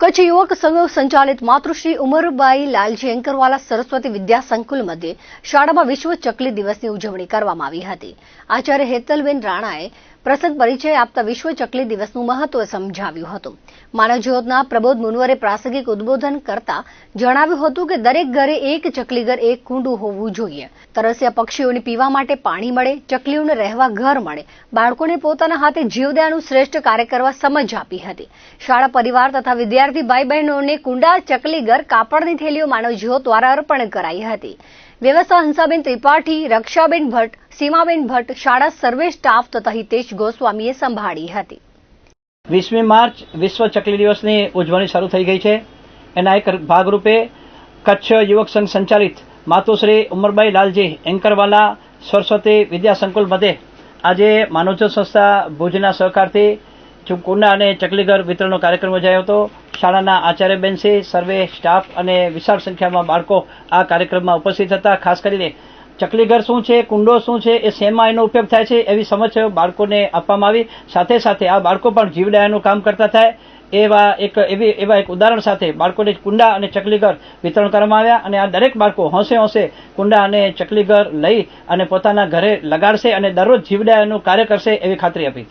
કચ્છ યુવક સંઘ સંચાલિત માતૃશ્રી ઉમરબાઈ લાલજી એન્કરવાલા સરસ્વતી વિદ્યા સંકુલ મધ્યે શાળામાં વિશ્વ ચકલી દિવસની ઉજવણી કરવામાં આવી હતી. આચાર્ય હેતલબેન રાણાએ પ્રસંગ પરિચય આપતા વિશ્વ ચકલી દિવસનું મહત્વ સમજાવ્યું હતું. માનવજ્યોતના પ્રબોધ મુનવરે પ્રાસંગિક ઉદબોધન કરતા જણાવ્યું હતું કે દરેક ઘરે એક ચકલીઘર, એક કુંડું હોવું જોઈએ. તરસ્યા પક્ષીઓને પીવા માટે પાણી મળે, ચકલીઓને રહેવા ઘર મળે. બાળકોને પોતાના હાથે જીવદયાનું શ્રેષ્ઠ કાર્ય કરવા સમજ આપી હતી. શાળા પરિવાર તથા વિદ્યાર્થી ભાઈ બહેનોને કુંડા ચકલીગર કાપડની થેલીઓ માનવજીઓ દ્વારા અર્પણ કરાઈ હતી. વ્યવસ્થા હંસાબેન ત્રિપાઠી, રક્ષાબેન ભટ્ટ, સીમાબેન ભટ્ટ, શાળા સર્વે સ્ટાફ તથા હિતેશ ગોસ્વામીએ સંભાળી હતી. વીસમી માર્ચ વિશ્વ ચકલી દિવસની ઉજવણી શરૂ થઈ ગઈ છે. એના એક ભાગરૂપે કચ્છ યુવક સંઘ સંચાલિત માતુશ્રી ઉમરબાઈ લાલજી, એન્કરવાલા, સરસ્વતી વિદ્યા સંકુલ મધ્યે આજે માનવજ્યોત સંસ્થા ભુજના સહકારથી કુંડા અને ચકલીઘર વિતરણનો કાર્યક્રમ યોજાયો હતો. શાળાના આચાર્યબેનશ્રી સર્વે સ્ટાફ અને વિશાળ સંખ્યામાં બાળકો આ કાર્યક્રમમાં ઉપસ્થિત હતા. ખાસ કરીને ચકલીઘર શું છે, કુંડો શું છે, એ શેમાં એનો ઉપયોગ થાય છે એવી સમજ બાળકોને આપવામાં આવી. સાથે સાથે આ બાળકો પણ જીવડાયાનું કામ કરતા થાય. એવા એક એવી, એવા એક ઉદાહરણ સાથે બાળકોને કુંડા અને ચકલીઘર વિતરણ કરવામાં આવ્યા અને આ દરેક બાળકો હોંશે હોંશે કુંડા અને ચકલીઘર લઈ અને પોતાના ઘરે લગાડશે અને દરરોજ જીવડાયાનું કાર્ય કરશે એવી ખાતરી આપી.